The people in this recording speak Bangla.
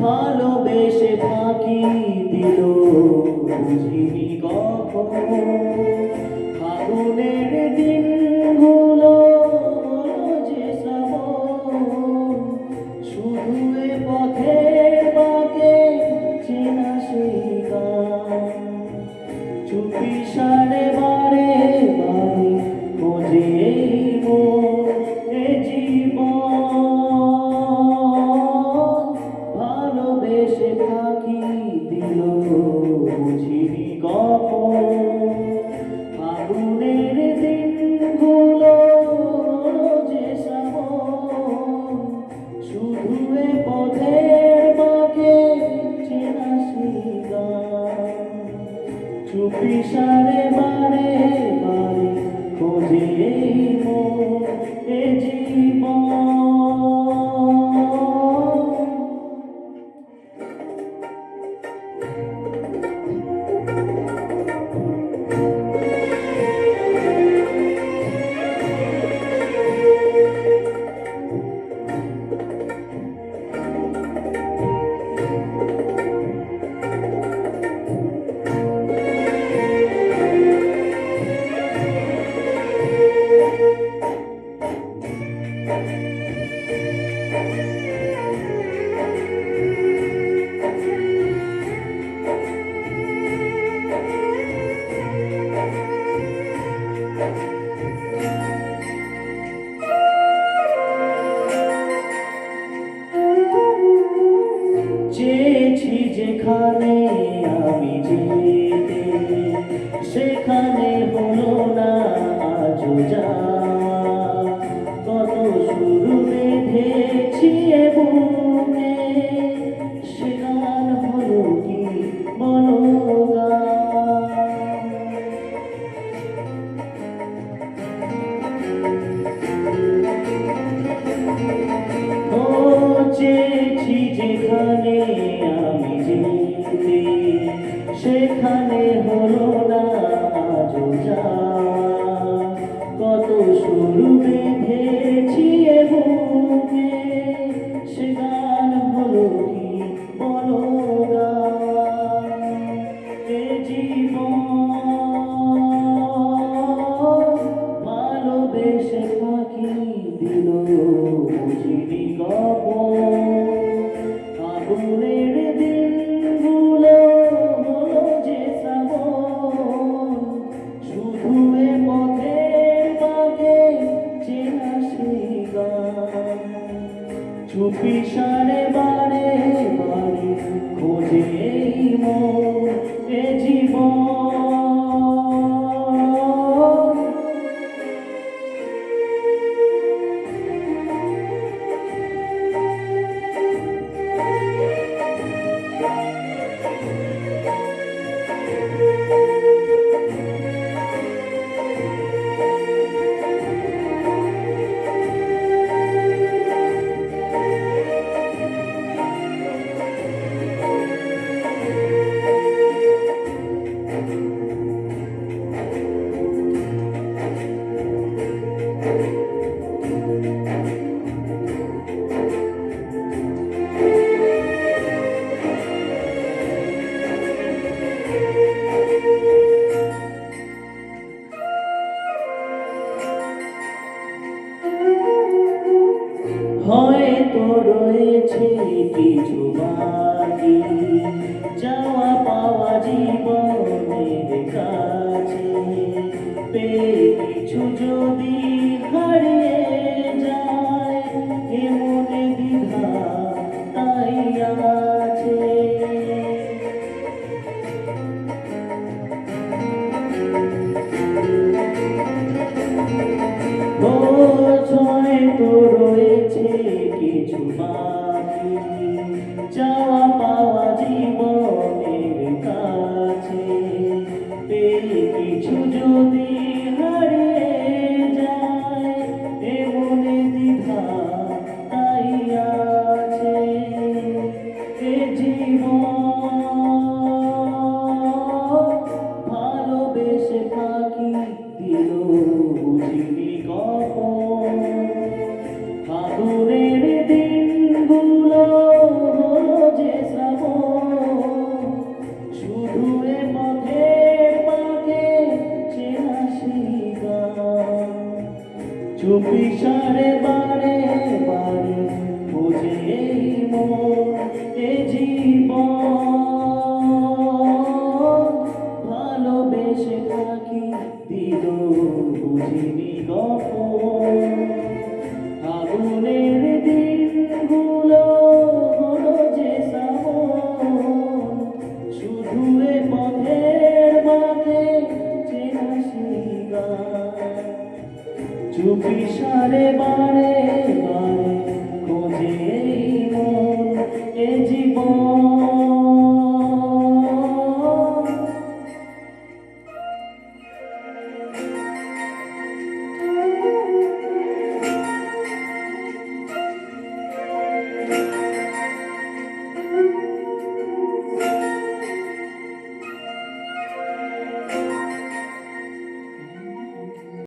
ভালোবেসে ফাঁকি দিল বুঝিনি কখন। ফাগুনের দিনগুলো যে শুধু এ পথের বাঁকে চেনা সেই গান। চুপি সারে দিল বুঝিনি আগুনের দিনগুলো হলো যে শ্রাবণ। শুধু এ পথের বাঁকে চেনা সেই গান। চুপি সারে বারে কিছু বাকি যাওয়া পাওয়া জীবনের কাছে। পেয়ে কিছু যদি হারিয়ে যায় এমন দ্বিধা তাই আছে। বোঝয় তো রয়েছে কিছু যাওয়া সে ফাঁকি দিল। বুঝিনি কখন ফাগুনের দিনগুলো যে শ্রাবণ। শুধু এ পথে পাকে সে হাসি চুপি সারে